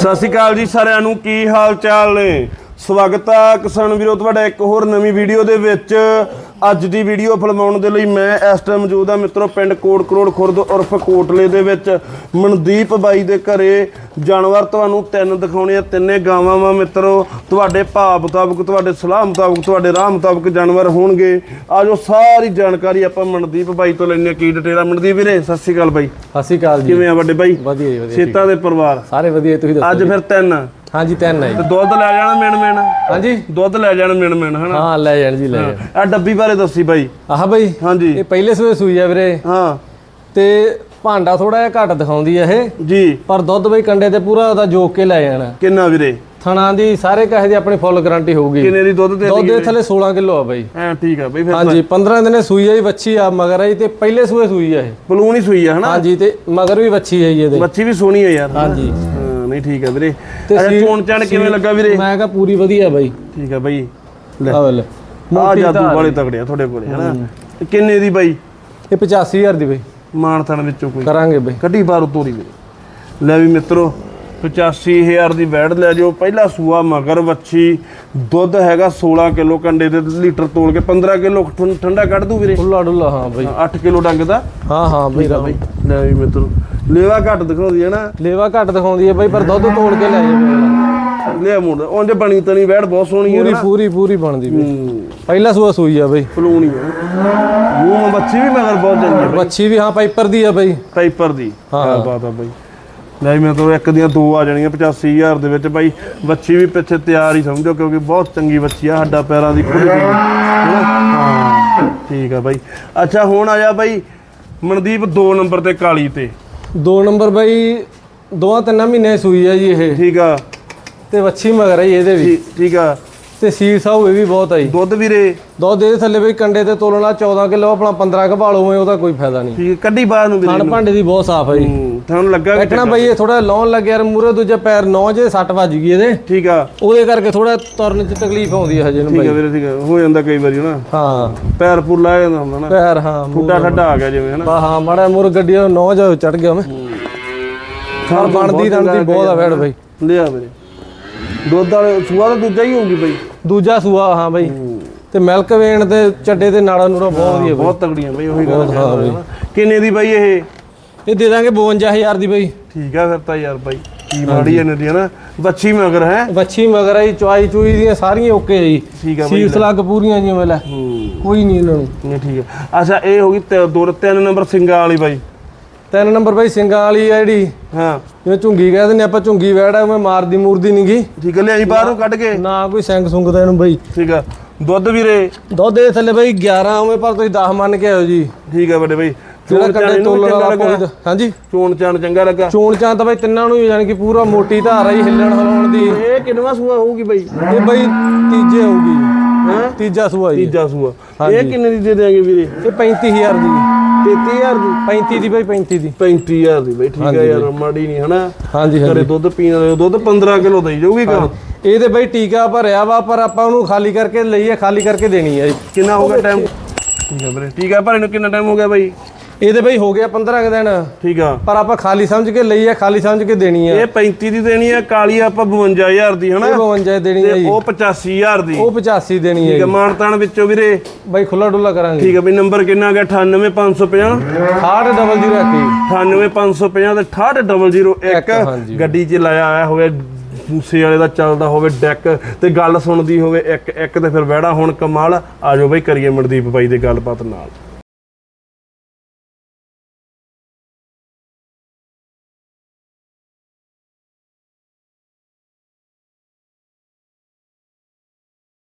ਸਤਿ ਸ਼੍ਰੀ ਅਕਾਲ ਜੀ ਸਾਰਿਆਂ ਨੂੰ, ਕੀ ਹਾਲ ਚਾਲ ਨੇ? ਸਵਾਗਤ ਆ ਕਿਸਾਨ ਵੀਰੋ, ਤੁਹਾਡਾ ਇੱਕ ਹੋਰ ਨਵੀਂ ਵੀਡੀਓ ਦੇ ਵਿੱਚ। ਅੱਜ ਦੀ ਵੀਡੀਓ ਫਿਲਮਾਉਣ ਦੇ ਲਈ ਮੈਂ ਇਸ ਟਾਈਮ ਮੌਜੂਦ ਹਾਂ ਮਿੱਤਰੋ, ਪਿੰਡ ਕੋਟ ਕਰੋੜ ਖੁਰਦ ਉਰਫ ਕੋਟਲੇ ਦੇ ਵਿੱਚ। ਮਨਦੀਪ ਬਾਈ ਦੇ ਘਰੇ ਜਾਨਵਰ ਤੁਹਾਨੂੰ ਤਿੰਨ ਦਿਖਾਉਣੇ ਆ ਤਿੰਨੇ ਗਾਵਾਂ ਵਾ ਮਿੱਤਰੋ। ਤੁਹਾਡੇ ਭਾਅ ਮੁਤਾਬਕ ਤੁਹਾਡੇ ਸਲਾਹ ਮੁਤਾਬਕ ਤੁਹਾਡੇ ਰਾਹ ਮੁਤਾਬਕ ਜਾਨਵਰ ਹੋਣਗੇ। ਆਜੋ ਸਾਰੀ ਜਾਣਕਾਰੀ ਆਪਾਂ ਮਨਦੀਪ ਬਾਈ ਤੋਂ ਲੈਣੇ ਕੀ ਡਿਟੇਲ ਆ? ਮਨਦੀਪ ਵੀਰੇ ਸਤਿ ਸ਼੍ਰੀ ਅਕਾਲ ਬਾਈ। ਸਤਿ ਸ਼੍ਰੀ ਅਕਾਲ ਜੀ। ਕਿਵੇਂ ਆ ਵੱਡੇ ਬਾਈ? ਵਧੀਆ ਜੀ ਵਧੀਆ। ਸੇਤਾ ਦੇ ਪਰਿਵਾਰ? ਸਾਰੇ ਵਧੀਆ ਤੁਸੀਂ ਦੱਸੋ ਅੱਜ ਫਿਰ ਤਿੰਨ। ਹਾਂਜੀ ਤਿੰਨ ਹੈ ਤੇ ਦੁੱਧ ਲੈ ਜਾਣਾ ਮਿਣ ਮਿਣ ਹਾਂਜੀ। ਦੁੱਧ ਲੈ ਜਾਣਾ ਮਿਣ ਮਿਣ ਹਨਾ? ਹਾਂ ਲੈ ਜਾਣ ਜੀ ਲੈ ਜਾਣ। ਆ ਡੱਬੀ ਬਾਰੇ ਦੱਸੀ ਬਾਈ। ਆਹ ਬਈ ਹਾਂਜੀ। ਇਹ ਪਹਿਲੇ ਸੂਏ ਸੂਈ ਆ ਵੀਰੇ। ਹਾਂ। ਤੇ ਭਾਂਡਾ ਥੋੜਾ ਜਿਹਾ ਘੱਟ ਦਿਖਾਉਂਦੀ ਆ ਇਹ। ਜੀ। ਪਰ ਦੁੱਧ ਬਈ ਕੰਡੇ ਤੇ ਪੂਰਾ ਉਹਦਾ ਜੋਕ ਕੇ ਲੈ ਜਾਣਾ। ਕਿੰਨਾ ਵੀਰੇ? ਥਣਾ ਦੀ ਸਾਰੇ ਕਹੇ ਦੀ ਆਪਣੀ ਫੁੱਲ ਗਾਰੰਟੀ ਹੋਊਗੀ। ਕਿੰਨੇ ਦੀ ਦੁੱਧ ਦੇ ਦੁੱਧ ਦੇ ਥੱਲੇ 16 ਕਿਲੋ ਆ ਬਈ। ਐ ਠੀਕ ਆ ਬਈ ਫਿਰ ਹਾਂਜੀ 15 ਦਿਨੇ ਸੂਈ ਆ ਜੀ ਵੱਛੀ ਆ ਮਗਰ ਆਈ ਤੇ ਪਹਿਲੇ ਸੂਏ ਸੂਈ ਆ ਇਹ। ਬਲੂਨ ਹੀ ਸੂਈ ਆ ਹਨਾ? ਹਾਂਜੀ ਤੇ ਮਗਰ ਵੀ ਵੱਛੀ ਹੈ ਜੀ ਇਹਦੇ। ਬੱਚੀ ਵੀ ਸੋਹਣੀ ਆ ਯਾਰ। ਹਾਂਜੀ। ਹਾਂ ਨਹੀਂ ਠੀਕ ਆ ਵੀਰੇ। ਤੇ ਅੱਛਾ ਚੋਣ ਚਾਣ ਕਿਵੇਂ ਲੱਗਾ ਵੀਰੇ? ਮੈਂ ਕਿਹਾ ਪੂਰੀ ਵਧੀਆ ਬਾਈ। ਠੀਕ ਆ ਬਾਈ। ਲੈ। ਆ ਵੇਲੇ ਆ ਜਾਦੂ ਵਾਲੇ ਤਗੜੇ ਆ ਤੁਹਾਡੇ ਕੋਲੇ ਹਨਾ? ਕਿੰਨੇ ਦੀ ਬਾਈ? ਇਹ 85000 ਦੀ ਬਈ। ਮਾਨਥਣ ਵਿੱਚੋਂ ਕੋਈ। ਕਰਾਂਗੇ ਬਈ। ਕੱਢੀ ਬਾਹਰ ਤੋਰੀ ਵੀਰੇ। ਲੈ ਵੀ ਮਿੱਤਰੋ 85000 ਦੀ ਵੈੜ ਲੈ ਜਿਓ। ਪਹਿਲਾ ਸੂਆ ਮਗਰ ਵੱਛੀ ਦੁੱਧ ਹੈਗਾ 16 ਕਿਲੋ ਕੰਡੇ ਦੇ ਲੀਟਰ ਤੋਲ ਕੇ 15 ਕਿਲੋ ਠੰਡਾ ਕੱਢ ਦੂ ਵੀਰੇ। ਖੁੱਲਾ ਡੁੱਲਾ ਹਾਂ ਬਈ। 8 ਕਿਲੋ ਡੰਗ ਦਾ। ਹਾਂ ਹਾਂ ਬਈ ਬਈ। ਲੈ ਵੀ ਮਿੱਤਰੋ ਲੇਵਾ ਘੱਟ ਦਿਖਾਉਂਦੀ ਹੈ ਨਾ। ਲੇਵਾ ਘੱਟ ਦਿਖਾਉਂਦੀ ਹੈ ਬਈ ਪਰ ਦੁੱਧ ਤੋੜ ਕੇ ਲੈ ਜਾਵੇ ਲੈ ਮੁੰਡਾ ਉਂਝ ਬਣੀ ਤਣੀ ਵੈੜ ਬਹੁਤ ਸੋਹਣੀ ਹੈ ਪੂਰੀ ਨਾ। ਪੂਰੀ ਪੂਰੀ ਬਣਦੀ ਬਈ ਹੂੰ, ਪਹਿਲਾ ਸੂਆ ਸੂਈ ਆ ਬਈ। ਫਲੂਣੀ ਹੈ ਮੂੰਹ ਬੱਚੀ ਵੀ ਮਗਰ ਬਹੁਤ ਚੰਗੀ ਹੈ ਬਈ। ਵੱਛੀ ਵੀ ਹਾਂ ਪਾਈਪਰ ਦੀ ਆ ਬਈ। ਪਾਈਪਰ ਦੀ। ਹਾਂ। ਕਿਆ ਬਾਤ ਆ ਬਾਈ। ਲੈ ਮੈਂ ਤਾਂ ਇੱਕ ਦੀਆਂ ਦੋ ਆ ਜਾਣੀਆਂ 85000 ਦੇ ਵਿੱਚ ਬਾਈ। ਬੱਚੀ ਵੀ ਪਿੱਛੇ ਤਿਆਰ ਹੀ ਸਮਝੋ ਕਿਉਂਕਿ ਬਹੁਤ ਚੰਗੀ ਬੱਚੀ ਆ ਹੱਡਾ ਪੈਰਾਂ ਦੀ ਖੁੱਲ ਹਾਂ ਠੀਕ ਆ? ਬਾਈ। ਅੱਛਾ ਹੁਣ ਆ ਜਾ ਬਾਈ ਮਨਦੀਪ 2 ਨੰਬਰ ਤੇ ਕਾਲੀ ਤੇ। ਦੋ ਨੰਬਰ ਬਈ ਦੋਆਂ ਤਿੰਨਾਂ ਮਹੀਨੇ ਸੂਈ ਆ ਜੀ ਇਹ। ਠੀਕ ਆ। ਤੇ ਵੱਛੀ ਮਗਰ ਆਈ ਇਹਦੇ ਵੀ। ਠੀਕ- ਠੀਕ ਆ। ਤੇ ਸੀਰ ਸਾਹੂ ਇਹ ਵੀ ਬਹੁਤ ਆਈ। ਦੁੱਧ ਵੀਰੇ। ਦੁੱਧ ਇਹਦੇ ਥੱਲੇ ਬਈ ਕੰਡੇ ਤੇ ਤੋਲਣਾ 14 ਕਿਲੋ ਆਪਣਾ 15 ਘਬਾਲੋ ਹੋਏ ਉਹਦਾ ਕੋਈ ਫਾਇਦਾ ਨਹੀਂ। ਠੀਕ ਕੱਢੀ ਬਾਹਰ ਨੂੰ ਵੀਰੇ ਖਾਣ ਭਾਂਡੇ ਦੀ ਬਹੁਤ ਸਾਫ਼ ਜੀ। ਹੂੰ, ਤੁਹਾਨੂੰ ਲੱਗਾ ਕਿ ਬੈਠਣਾ ਬਈ ਇਹ ਥੋੜਾ ਲਾਉਣ ਲੱਗਿਆ ਯਾਰ ਮੂਰੇ ਦੂਜੇ ਪੈਰ ਨੌ ਜੇ ਸੱਟ ਵੱਜ ਗਈ ਇਹਦੇ। ਠੀਕ ਆ। ਉਹਦੇ ਕਰਕੇ ਥੋੜਾ ਤੁਰਨ ਚ ਤਕਲੀਫ ਆਉਂਦੀ ਹੈ ਹਜੇ ਨੂੰ ਠੀਕ ਬਈ। ਆ ਵੀਰੇ ਠੀਕ ਆ। ਹੋ ਜਾਂਦਾ ਕਈ ਵਾਰੀ ਨਾ ਹਾਂ। ਪੈਰ ਪੂਰ ਲਾ ਜਾਂਦਾ ਹੁੰਦਾ ਨਾ। ਪੈਰ ਹਾਂ ਠੁੱਡਾ ਠੱਡਾ ਆ ਗਿਆ ਜਿਵੇਂ ਹਨਾ। ਹਾਂ ਮਾੜਾ ਮੁਰ ਗੱਡੀ ਦਾ ਨੌ ਜਾ ਚੜ ਗਿਆ ਮੈਂ। ਪਰ ਬਣਦੀ ਦੰਦੀ ਬਹੁਤ ਆ ਵੈੜ ਬਈ। ਲਿਆ ਵੀਰੇ। ਦੁੱਧ ਵਾਲੇ ਸੂਆ ਤਾਂ ਦੂਜਾ ਹੀ ਹੋਊਗੀ ਬਈ। ਦੂਜਾ ਸੂਆ ਹਾਂ ਬਈ। ਤੇ ਮਿਲਕ ਵੇਣ ਤੇ ਚੱਡੇ ਤੇ ਨਾੜਾ ਨੂੜਾ ਬਹੁਤ ਵਧੀਆ ਬਹੁਤ ਤਗੜੀਆਂ ਬਈ ਉਹੀ ਗੱਲ ਹਾਂ ਬਈ। ਕਿੰਨੇ ਦੀ ਬਈ ਇਹ? ਇਹ ਦੇ ਦਾਂਗੇ 52000 ਦੀ ਬਈ। ਠੀਕ ਆ ਫਿਰ ਤਾਂ ਯਾਰ ਬਾਈ ਕੀ ਮਾੜੀ ਇਹਨਾਂ ਦੀ ਹਨਾ ਬੱਚੀ ਮਗਰ ਹੈ? ਵੱਛੀ ਮਗਰ ਆਈ ਚੁਆਈ ਚੂਈ ਦੀਆਂ ਸਾਰੀਆਂ ਓਕੇ ਆ ਜੀ। ਠੀਕ ਆ ਬਈ ਸੀਸ ਲੱਗ ਪੂਰੀਆਂ ਜੀ ਹੂੰ। ਕੋਈ ਨਹੀਂ ਇਹਨਾਂ ਨੂੰ। ਨਹੀਂ ਠੀਕ ਆ। ਅੱਛਾ ਇਹ ਹੋ ਗਈ ਦੋ ਤਿੰਨ ਨੰਬਰ ਸਿੰਘਾਂ ਵਾਲੀ ਬਾਈ। ਤਿੰਨ ਨੰਬਰ ਬਈ ਸਿੰਘਾਂ ਵਾਲੀ ਆ ਜਿਹੜੀ। ਹਾਂ। ਜਿਵੇਂ ਝੁੰਗੀ ਕਹਿ ਦਿੰਦੇ ਆਪਾਂ ਝੁੰਗੀ ਵੈੜ ਆ ਮੈਂ ਮਾਰਦੀ ਮੂਰਦੀ ਨੀ ਗੀ ਠੀਕ ਆ ਲਿਆਈ ਬਾਹਰੋਂ ਕੱਢ ਕੇ। ਨਾ ਕੋਈ ਸਿੰਘ ਸੁੰਗਦਾ ਇਹਨੂੰ ਬਈ। ਠੀਕ ਆ। ਦੁੱਧ ਵੀਰੇ। ਦੁੱਧ ਦੇ ਥੱਲੇ ਬਈ 11 ਉਵੇਂ ਪਰ ਤੁਸੀਂ 10 ਮੰਨ ਕੇ ਆਇਓ ਜੀ। ਠੀਕ ਆ ਵੱਡੇ ਬਾਈ। ਜਿਹੜਾ ਚੋਣ ਚਾਣ ਕੰਡੇ ਤੋਲਣ ਵਾਲਾ ਲੱਗਾ। ਕੋਈ ਹਾਂਜੀ। ਚੋਣ ਚਾਣ ਚੰਗਾ ਲੱਗਾ। ਚੋਣ ਚਾਂ ਤਾਂ ਬਈ ਤਿੰਨਾਂ ਨੂੰ ਹੀ ਜਾਣੀ ਕਿ ਪੂਰਾ ਮੋਟੀ ਧਾਰ ਆ ਜੀ ਹਿੱਲਣ ਹਲਾਉਣ ਦੀ। ਇਹ ਕਿੰਨਵਾ ਸੂਆ ਹੋਊਗੀ ਬਾਈ? ਇਹ ਬਈ ਤੀਜੇ ਹੋਊਗੀ ਹਾਂ? ਤੀਜਾ ਸੂਆ ਜੀ। ਤੀਜਾ ਸੂਆ। ਇਹ ਕਿੰਨੇ ਦੀ ਦੇ ਦੇਾਂਗੇ ਵੀਰੇ? ਇਹ 35000 ਦੀ। 33000 ਦੀ? 35 ਦੀ ਬਈ 35 ਦੀ। 35000 ਦੀ ਬਈ ਠੀਕ ਆ ਯਾਰ ਮਾੜੀ ਨਹੀਂ ਹਨਾ? ਹਾਂਜੀ ਘਰੇ ਹਾਂਜੀ ਦੁੱਧ ਪੀਣ ਵਾਲੇ ਦੁੱਧ 15 ਕਿਲੋ ਦੇਈ ਜਾਊਗੀ ਘਰ। ਇਹ ਤੇ ਬਈ ਟੀਕਾ ਭਰਿਆ ਵਾ ਪਰ ਆਪਾਂ ਉਹਨੂੰ ਖਾਲੀ ਕਰਕੇ ਲਈਏ ਖਾਲੀ ਕਰਕੇ ਦੇਣੀ ਜੀ। ਕਿੰਨਾ ਹੋ ਗਿਆ ਟਾਈਮ ਠੀਕ ਆ ਵੀਰੇ ਠੀਕ ਆ ਭਰੇ ਨੂੰ ਕਿੰਨਾ ਟਾਈਮ ਹੋ ਗਿਆ ਬਾਈ? ਇਹ ਤੇ ਬਈ ਹੋ ਗਿਆ 15 ਕੁ ਦਿਨ। ਠੀਕ ਆ। ਪਰ ਆਪਾਂ ਖਾਲੀ ਸਮਝ ਕੇ ਲਈਏ ਖਾਲੀ ਸਮਝ ਕੇ ਦੇਣੀ ਆ। ਇਹ 35 ਦੀ ਦੇਣੀ ਆ ਕਾਲੀ ਆਪਾਂ 52000 ਦੀ ਹਨਾ? ਇਹ 52 ਦੇਣੀ ਆ ਜੀ। ਉਹ 85000 ਦੀ। ਉਹ 85 ਦੇਣੀ ਆ ਠੀਕ ਆ ਮਾਨਤਾਨ ਵਿੱਚੋਂ ਵੀਰੇ। ਬਈ ਖੁੱਲਾ ਡੁੱਲਾ ਕਰਾਂਗੇ। ਠੀਕ ਆ ਬਈ ਨੰਬਰ ਕਿੰਨਾ ਆ ਗਿਆ 98550 60 98550 ਤੇ 68001 ਹਾਂਜੀ। ਗੱਡੀ 'ਚ ਲਾਇਆ ਆਇਆ ਹੋਵੇ ਮੂਸੇ ਵਾਲੇ ਦਾ ਚੱਲਦਾ ਹੋਵੇ ਡੈਕ ਤੇ ਗੱਲ ਸੁਣਦੀ ਹੋਵੇ ਇੱਕ ਇੱਕ ਤੇ ਫਿਰ ਵਹਿੜਾ ਹੁਣ ਕਮਾਲ। ਆਜੋ ਬਈ ਕਰੀਏ ਮਨਦੀਪ ਬਾਈ ਦੇ ਗੱਲਬਾਤ ਨਾਲ।